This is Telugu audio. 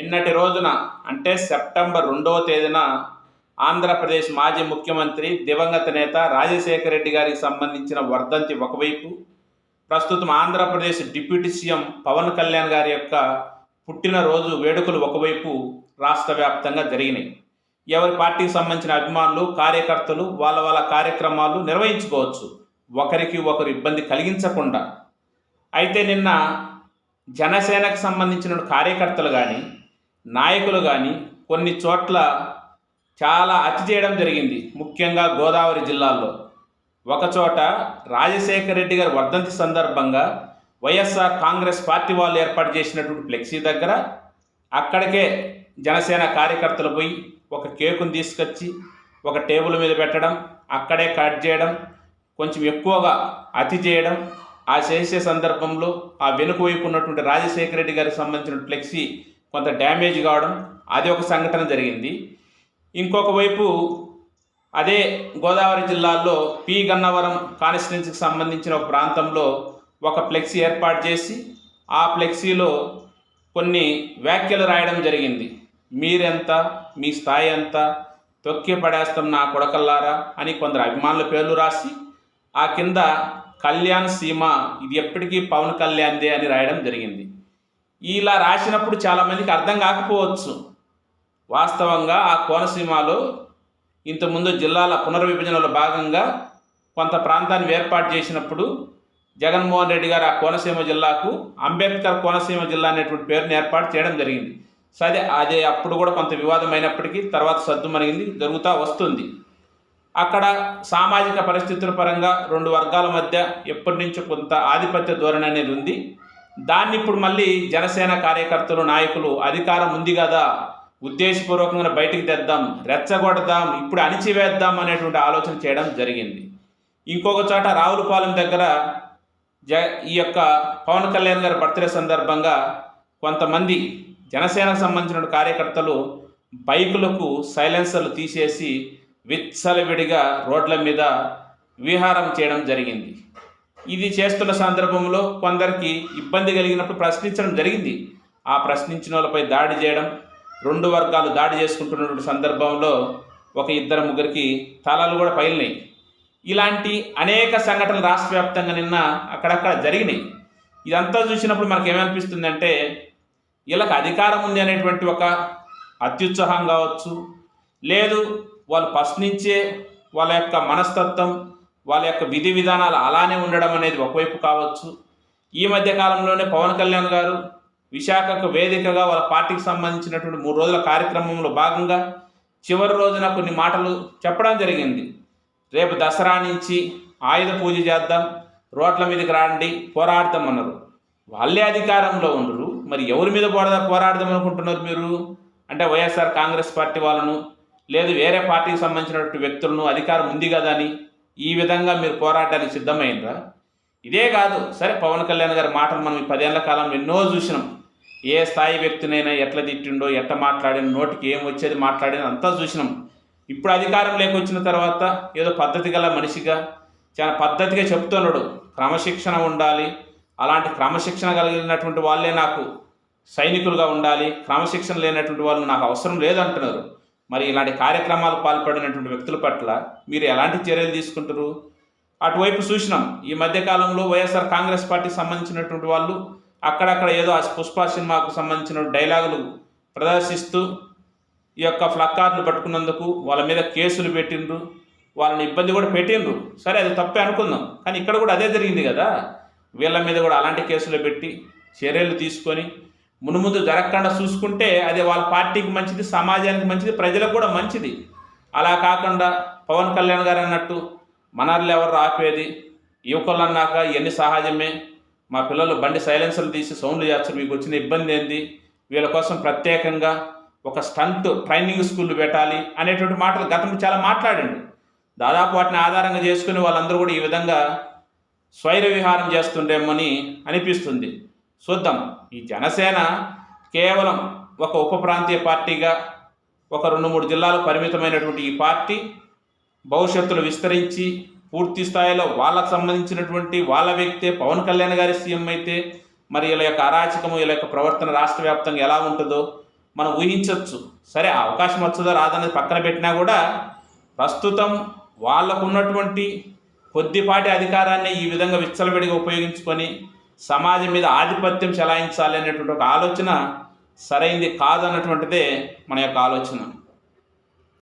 నిన్నటి రోజున అంటే సెప్టెంబర్ రెండవ తేదీన ఆంధ్రప్రదేశ్ మాజీ ముఖ్యమంత్రి దివంగత నేత రాజశేఖర రెడ్డి గారికి సంబంధించిన వర్ధంతి ఒకవైపు ప్రస్తుతం ఆంధ్రప్రదేశ్ డిప్యూటీ సీఎం పవన్ కళ్యాణ్ గారి యొక్క పుట్టినరోజు వేడుకలు ఒకవైపు రాష్ట్ర వ్యాప్తంగా జరిగినాయి. ఎవరి పార్టీకి సంబంధించిన అభిమానులు కార్యకర్తలు వాళ్ళ వాళ్ళ కార్యక్రమాలు నిర్వహించుకోవచ్చు. ఒకరికి ఒకరు ఇబ్బంది కలిగించకుండా. అయితే నిన్న జనసేనకు సంబంధించిన కార్యకర్తలు కానీ నాయకులు కానీ కొన్ని చోట్ల చాలా అతి చేయడం జరిగింది. ముఖ్యంగా గోదావరి జిల్లాల్లో. ఒకచోట రాజశేఖర రెడ్డి గారి వర్ధంతి సందర్భంగా వైఎస్ఆర్ కాంగ్రెస్ పార్టీ వాళ్ళు ఏర్పాటు చేసినటువంటి ఫ్లెక్సీ దగ్గర అక్కడికే జనసేన కార్యకర్తలు పోయి ఒక కేకును తీసుకొచ్చి ఒక టేబుల్ మీద పెట్టడం అక్కడే కట్ చేయడం కొంచెం ఎక్కువగా అతి చేయడం ఆ చేసే సందర్భంలో ఆ వెనుక వైపు ఉన్నటువంటి రాజశేఖర రెడ్డి గారికి సంబంధించిన ఫ్లెక్సీ కొంత డ్యామేజ్ కావడం అది ఒక సంఘటన జరిగింది. ఇంకొక వైపు అదే గోదావరి జిల్లాలో పి. గన్నవరం కాన్స్టిట్యున్సీకి సంబంధించిన ఒక ప్రాంతంలో ఒక ఫ్లెక్సీ ఏర్పాటు చేసి ఆ ఫ్లెక్సీలో కొన్ని వ్యాఖ్యలు రాయడం జరిగింది. మీరెంత? మీ స్థాయి ఎంత? తొక్కి పడేస్తాం నా కొడకల్లారా? అని కొందరు అభిమానుల పేర్లు రాసి ఆ కింద కళ్యాణ్ సీమ ఇది ఎప్పటికీ పవన్ కళ్యాణ్దే అని రాయడం జరిగింది. ఇలా రాసినప్పుడు చాలామందికి అర్థం కాకపోవచ్చు. వాస్తవంగా ఆ కోనసీమలో ఇంతకుముందు జిల్లాల పునర్విభజనలో భాగంగా కొంత ప్రాంతాన్ని ఏర్పాటు చేసినప్పుడు జగన్మోహన్ రెడ్డి గారు ఆ కోనసీమ జిల్లాకు అంబేద్కర్ కోనసీమ జిల్లా అనేటువంటి పేరుని ఏర్పాటు చేయడం జరిగింది. సరే అదే అప్పుడు కూడా కొంత వివాదం అయినప్పటికీ తర్వాత సర్దుమణిగింది జరుగుతూ వస్తుంది. అక్కడ సామాజిక పరిస్థితుల పరంగా రెండు వర్గాల మధ్య ఎప్పటి నుంచో కొంత ఆధిపత్య ధోరణి అనేది ఉంది. దాన్ని ఇప్పుడు మళ్ళీ జనసేన కార్యకర్తలు నాయకులు అధికారం ఉంది కదా ఉద్దేశపూర్వకంగా బయటికి తెద్దాం రెచ్చగొడదాం ఇప్పుడు అణిచివేద్దాం అనేటువంటి ఆలోచన చేయడం జరిగింది. ఇంకొక చోట రావులపాలెం దగ్గర జ ఈ యొక్క పవన్ కళ్యాణ్ గారి బర్త్డే సందర్భంగా కొంతమంది జనసేనకు సంబంధించిన కార్యకర్తలు బైకులకు సైలెన్సర్లు తీసేసి విచ్చలవిడిగా రోడ్ల మీద విహారం చేయడం జరిగింది. ఇది చేస్తున్న సందర్భంలో కొందరికి ఇబ్బంది కలిగినప్పుడు ప్రశ్నించడం జరిగింది. ఆ ప్రశ్నించిన వాళ్ళపై దాడి చేయడం రెండు వర్గాలు దాడి చేసుకుంటున్నటువంటి సందర్భంలో ఒక ఇద్దరు ముగ్గురికి తలాలు కూడా పగిలినాయి. ఇలాంటి అనేక సంఘటనలు రాష్ట్ర వ్యాప్తంగా నిన్న అక్కడక్కడ జరిగినాయి. ఇదంతా చూసినప్పుడు మనకు ఏమనిపిస్తుందంటే వీళ్ళకి అధికారం ఉంది అనేటువంటి ఒక అత్యుత్సాహం కావచ్చు లేదు వాళ్ళు ప్రశ్నించే వాళ్ళ యొక్క మనస్తత్వం వాళ్ళ యొక్క విధి విధానాలు అలానే ఉండడం అనేది ఒకవైపు కావచ్చు. ఈ మధ్య కాలంలోనే పవన్ కళ్యాణ్ గారు విశాఖకు వేదికగా వాళ్ళ పార్టీకి సంబంధించినటువంటి మూడు రోజుల కార్యక్రమంలో భాగంగా చివరి రోజున కొన్ని మాటలు చెప్పడం జరిగింది. రేపు దసరా నుంచి ఆయుధ పూజ చేద్దాం రోడ్ల మీదకి రాండి పోరాడదాం అన్నారు. వాళ్ళే అధికారంలో ఉండరు. మరి ఎవరి మీద పోరాడ పోరాడదాం అనుకుంటున్నారు మీరు? అంటే వైఎస్ఆర్ కాంగ్రెస్ పార్టీ వాళ్ళను లేదు వేరే పార్టీకి సంబంధించినటువంటి వ్యక్తులను అధికారం ఉంది కదా అని ఈ విధంగా మీరు పోరాటానికి సిద్ధమైనరా ఇదే కాదు సరే పవన్ కళ్యాణ్ గారి మాటలు మనం ఈ పదేళ్ళ కాలంలో ఎన్నో చూసినాం. ఏ స్థాయి వ్యక్తినైనా ఎట్లా తిట్టిండో ఎట్లా మాట్లాడిన నోటికి ఏం వచ్చేది మాట్లాడిన అంతా చూసినాం. ఇప్పుడు అధికారం లేకొచ్చిన తర్వాత ఏదో పద్ధతి గల మనిషిగా చాలా పద్ధతిగా చెప్తున్నాడు. క్రమశిక్షణ ఉండాలి. అలాంటి క్రమశిక్షణ కలిగినటువంటి వాళ్ళే నాకు సైనికులుగా ఉండాలి. క్రమశిక్షణ లేనటువంటి వాళ్ళు నాకు అవసరం లేదంటున్నారు. మరి ఇలాంటి కార్యక్రమాలు పాల్పడినటువంటి వ్యక్తుల పట్ల మీరు ఎలాంటి చర్యలు తీసుకుంటారు? అటువైపు చూసినాం ఈ మధ్యకాలంలో వైఎస్ఆర్ కాంగ్రెస్ పార్టీకి సంబంధించినటువంటి వాళ్ళు అక్కడక్కడ ఏదో ఆ పుష్ప సినిమాకు సంబంధించిన డైలాగులు ప్రదర్శిస్తూ ఈ యొక్క ఫ్లక్కార్లు పట్టుకున్నందుకు వాళ్ళ మీద కేసులు పెట్టిండ్రు వాళ్ళని ఇబ్బంది కూడా పెట్టిండ్రు. సరే అది తప్పే అనుకుందాం. కానీ ఇక్కడ కూడా అదే జరిగింది కదా. వీళ్ళ మీద కూడా అలాంటి కేసులు పెట్టి చర్యలు తీసుకొని మునుముందు జరగకుండా చూసుకుంటే అది వాళ్ళ పార్టీకి మంచిది సమాజానికి మంచిది ప్రజలకు కూడా మంచిది. అలా కాకుండా పవన్ కళ్యాణ్ గారు అన్నట్టు మనర్లు ఎవరు ఆపేది? యువకులు అన్నాక ఇవన్నీ సహజమే. మా పిల్లలు బండి సైలెన్సర్లు తీసి సౌండ్లు చేస్తారు మీకు వచ్చిన ఇబ్బంది ఏంది? వీళ్ళ కోసం ప్రత్యేకంగా ఒక స్టంట్ ట్రైనింగ్ స్కూల్ పెట్టాలి అనేటువంటి మాటలు గతంలో చాలా మాట్లాడండి. దాదాపు వాటిని ఆధారంగా చేసుకుని వాళ్ళందరూ కూడా ఈ విధంగా స్వైర విహారం చేస్తుండేమని అనిపిస్తుంది. చూద్దాం. ఈ జనసేన కేవలం ఒక ఉప ప్రాంతీయ పార్టీగా ఒక రెండు మూడు జిల్లాలు పరిమితమైనటువంటి ఈ పార్టీ భవిష్యత్తులో విస్తరించి పూర్తి స్థాయిలో వాళ్ళకు సంబంధించినటువంటి వాళ్ళ వ్యక్తే పవన్ కళ్యాణ్ గారి సీఎం అయితే మరి వీళ్ళ యొక్క అరాచకము వీళ్ళ యొక్క ప్రవర్తన రాష్ట్ర వ్యాప్తంగా ఎలా ఉంటుందో మనం ఊహించవచ్చు. సరే అవకాశం వచ్చదో రాదనేది పక్కన పెట్టినా కూడా ప్రస్తుతం వాళ్ళకున్నటువంటి కొద్దిపాటి అధికారాన్ని ఈ విధంగా విచ్చలవిడిగా ఉపయోగించుకొని సమాజం మీద ఆధిపత్యం చెలాయించాలి అనేటువంటి ఒక ఆలోచన సరైంది కాదన్నటువంటిదే మన యొక్క ఆలోచన.